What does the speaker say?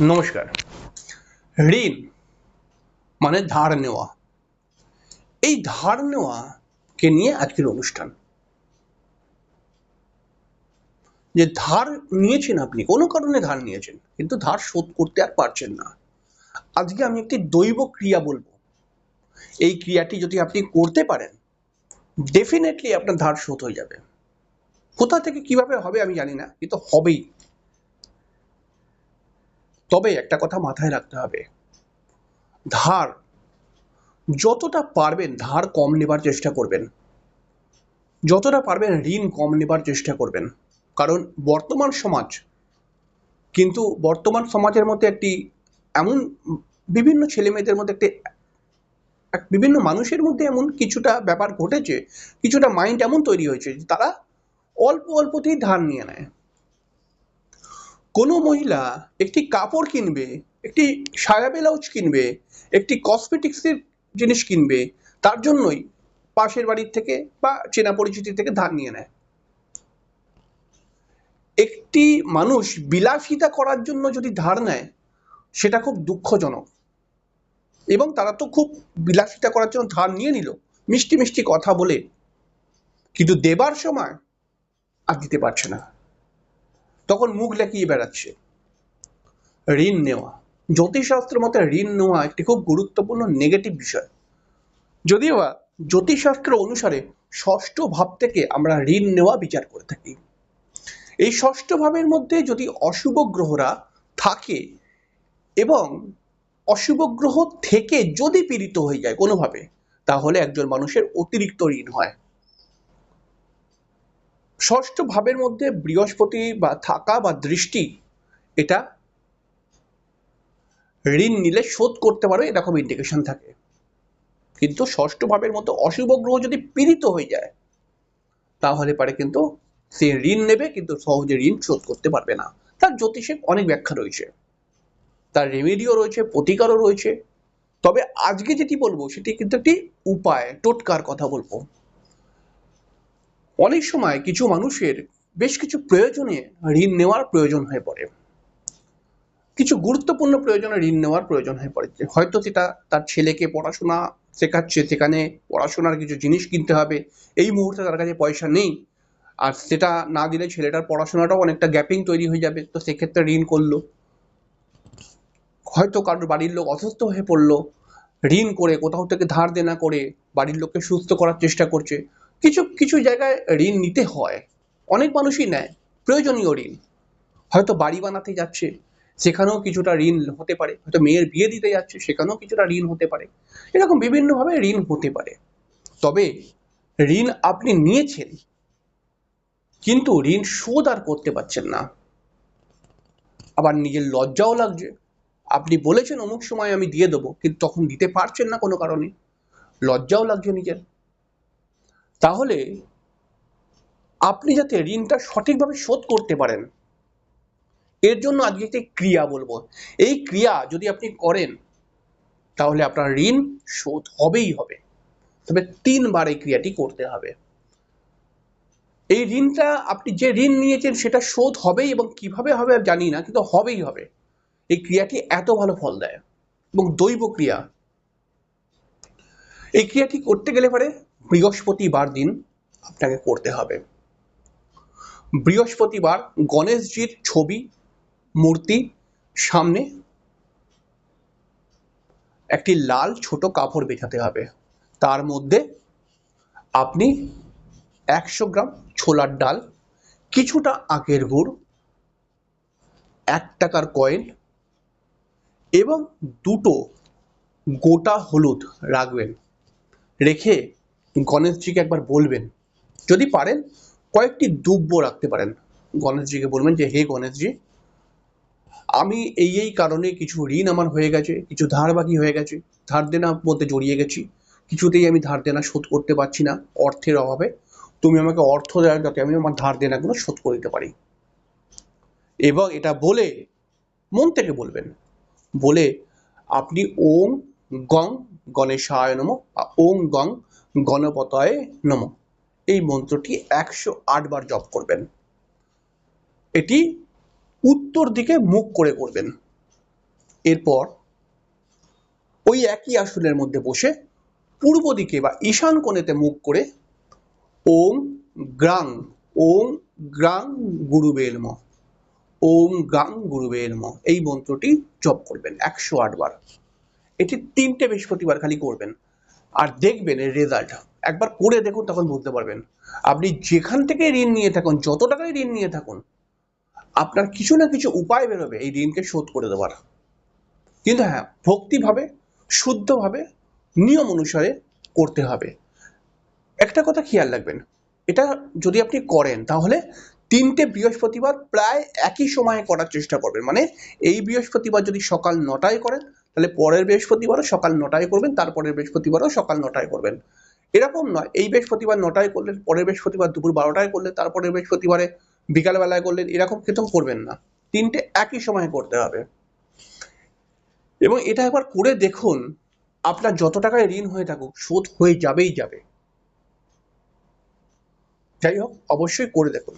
নমস্কার। ঋণ মানে ধার নেওয়া। এই ধার নেওয়াকে নিয়ে আজকের অনুষ্ঠান। যে ধার নিয়েছেন আপনি, কোনো কারণে ধার নিয়েছেন, কিন্তু ধার শোধ করতে আর পারছেন না। আজকে আমি একটি দৈব ক্রিয়া বলব। এই ক্রিয়াটি যদি আপনি করতে পারেন ডেফিনেটলি আপনার ধার শোধ হয়ে যাবে। কোথা থেকে কীভাবে হবে আমি জানি না, কিন্তু হবেই। তবে একটা কথা মাথায় রাখতে হবে। ধার, যতটা পারবেন ধার কম নেবার চেষ্টা করবেন। যতটা পারবেন ঋণ কম নেবার চেষ্টা করবেন। কারণ বর্তমান সমাজ, কিন্তু বর্তমান সমাজের মধ্যে একটি এমন বিভিন্ন ছেলে মেয়েদের মধ্যে একটি, এক- বিভিন্ন মানুষের মধ্যে এমন কিছুটা ব্যাপার ঘটেছে, কিছুটা মাইন্ড এমন তৈরি হয়েছে যে তারা অল্প অল্পতেই ধার নিয়ে নেয়। কোনো মহিলা একটি কাপড় কিনবে, একটি সায়া ব্লাউজ কিনবে, একটি কসমেটিক্সের জিনিস কিনবে, তার জন্যই পাশের বাড়ির থেকে বা চেনা পরিচিতি থেকে ধার নিয়ে নেয়। একটি মানুষ বিলাসিতা করার জন্য যদি ধার নেয়, সেটা খুব দুঃখজনক। এবং তারা তো খুব বিলাসিতা করার জন্য ধার নিয়ে নিল, মিষ্টি মিষ্টি কথা বলে। কিন্তু দেবার সময় আর দিতে পারছে না। তখন মুখ লেকিয়ে বেড়াচ্ছে। ঋণ নেওয়া। জ্যোতিষশাস্ত্রের মতে ঋণ নেওয়া একটি খুব গুরুত্বপূর্ণ নেগেটিভ বিষয়। যদিও বা জ্যোতিষশাস্ত্র অনুসারে ষষ্ঠ ভাব থেকে আমরা ঋণ নেওয়া বিচার করে থাকি। এই ষষ্ঠ ভাবের মধ্যে যদি অশুভ গ্রহরা থাকে এবং অশুভ গ্রহ থেকে যদি পীড়িত হয়ে যায় কোনোভাবে, তাহলে একজন মানুষের অতিরিক্ত ঋণ হয়। ষষ্ঠ ভাবের মধ্যে বৃহস্পতি বা থাকা বা দৃষ্টি, এটা ঋণ নিলে শোধ করতে পারো, এরকম ইন্ডিকেশন থাকে। কিন্তু ষষ্ঠ ভাবের মতো অশুভ গ্রহ যদি পীড়িত হয়ে যায়, তাহলে পারে কিন্তু সে ঋণ নেবে, কিন্তু সহজে ঋণ শোধ করতে পারবে না। তার জ্যোতিষে অনেক ব্যাখ্যা রয়েছে। তার রেমেডিও রয়েছে, প্রতিকারও রয়েছে। তবে আজকে যেটি বলব, সেটি কিন্তু একটি উপায়, টোটকার কথা বলব। অনেক সময় কিছু মানুষের বেশ কিছু প্রয়োজনে ঋণ নেওয়ার প্রয়োজন হয়ে পড়ে। কিছু গুরুত্বপূর্ণ প্রয়োজনে ঋণ নেওয়ার প্রয়োজন হয়ে পড়ে। হয়তো সেটা তার ছেলেকে পড়াশোনা শেখাচ্ছে, সেখানে পড়াশোনার কিছু জিনিস কিনতে হবে, এই মুহূর্তে তার কাছে পয়সা নেই। আর সেটা না দিলে ছেলেটার পড়াশোনাটাও অনেকটা গ্যাপিং তৈরি হয়ে যাবে, তো সেক্ষেত্রে ঋণ করল। হয়তো কারোর বাড়ির লোক অসুস্থ হয়ে পড়ল, ঋণ করে কোথাও থেকে ধার দেনা করে বাড়ির লোককে সুস্থ করার চেষ্টা করছে। কিছু কিছু জায়গায় ঋণ নিতে হয়। অনেক মানুষই নেয়, প্রয়োজনীয় ঋণ। হয়তো বাড়ি বানাতে যাচ্ছে, সেখানেও কিছুটা ঋণ হতে পারে। হয়তো মেয়ের বিয়ে দিতে যাচ্ছে, সেখানেও কিছুটা ঋণ হতে পারে। এরকম বিভিন্নভাবে ঋণ হতে পারে। তবে ঋণ আপনি নিয়েছেন, কিন্তু ঋণ শোধ আর করতে পারছেন না। আবার নিজের লজ্জাও লাগছে। আপনি বলেছেন, অমুক সময় আমি দিয়ে দেবো, কিন্তু তখন দিতে পারছেন না কোনো কারণে। লজ্জাও লাগছে নিজের। তাহলে আপনি যাতে ঋণটা সঠিকভাবে শোধ করতে পারেন, এর জন্য আজকে একটি ক্রিয়া বলব। এই ক্রিয়া যদি আপনি করেন, তাহলে আপনার ঋণ শোধ হবেই হবে। তবে তিনবার এই ক্রিয়াটি করতে হবে। এই ঋণটা আপনি যে ঋণ নিয়েছেন, সেটা শোধ হবেই এবং কীভাবে হবে জানি না, কিন্তু হবেই হবে। এই ক্রিয়াটি এত ভালো ফল দেয় এবং দৈব ক্রিয়া। এই ক্রিয়াটি করতে গেলে পরে বৃহস্পতিবার দিন আপনাকে করতে হবে। বৃহস্পতিবার গণেশজির ছবি, মূর্তি, সামনে একটি লাল ছোট কাপড় বেছাতে হবে। তার মধ্যে আপনি একশো গ্রাম ছোলার ডাল, কিছুটা আখের গুড়, এক টাকার কয়েন এবং দুটো গোটা হলুদ রাখবেন। রেখে গণেশজিকে একবার বলবেন। যদি পারেন, কয়েকটি দুব্য রাখতে পারেন। গণেশজিকে বলবেন যে, হে গণেশজি, আমি এই এই কারণে কিছু ঋণ আমার হয়ে গেছে, কিছু ধার বাকি হয়ে গেছে, ধার দেনার মধ্যে জড়িয়ে গেছি। কিছুতেই আমি ধার দেনা শোধ করতে পারছি না অর্থের অভাবে। তুমি আমাকে অর্থ দেওয়া যাতে আমি আমার ধার দেনাগুলো শোধ করে দিতে পারি। এবং এটা বলে মন থেকে বলবেন। বলে, আপনি ওম গং গণেশায় নম ওম গং গণপতয়ে নম। এই মন্ত্রটি একশো বার জপ করবেন। এটি উত্তর দিকে মুখ করে করবেন। এরপর ওই একই আসনের মধ্যে বসে পূর্ব দিকে বা ঈশান কোণেতে মুখ করে ওম গ্রাং ওম গ্রাং গুরুবে নম। ওম গ্রাং গুরুবে নম। এই মন্ত্রটি জপ করবেন একশো বার। এটি তিনটে বৃহস্পতিবার খালি করবেন। আর দেখবেন এর রেজাল্ট একবার করে দেখুন, তখন বুঝতে পারবেন। আপনি যেখান থেকে ঋণ নিয়ে থাকুন, যত টাকাই ঋণ নিয়ে থাকুন, আপনার কিছু না কিছু উপায় বেরোবে এই ঋণকে শোধ করে দেওয়ার। কিন্তু হ্যাঁ ভক্তিভাবে, শুদ্ধভাবে, নিয়ম অনুসারে করতে হবে। একটা কথা খেয়াল রাখবেন, এটা যদি আপনি করেন, তাহলে তিনটে বৃহস্পতিবার প্রায় একই সময়ে করার চেষ্টা করবেন। মানে এই বৃহস্পতিবার যদি সকাল নটায় করেন তাহলে পরের বৃহস্পতিবারও সকাল নটায় করবেন, তারপরের বৃহস্পতিবারও সকাল নটায় করবেন। এরকম নয়, এই বৃহস্পতিবার নটায় করলেন, পরের বৃহস্পতিবার দুপুর বারোটায় করলেন, তারপরের বৃহস্পতিবারে বিকালবেলায় করলেন, এরকম কিন্তু করবেন না। তিনটে একই সময়ে করতে হবে। এবং এটা একবার করে দেখুন, আপনার যত টাকায় ঋণ হয়ে থাকুক, শোধ হয়ে যাবেই যাবে। যাই হোক, অবশ্যই করে দেখুন।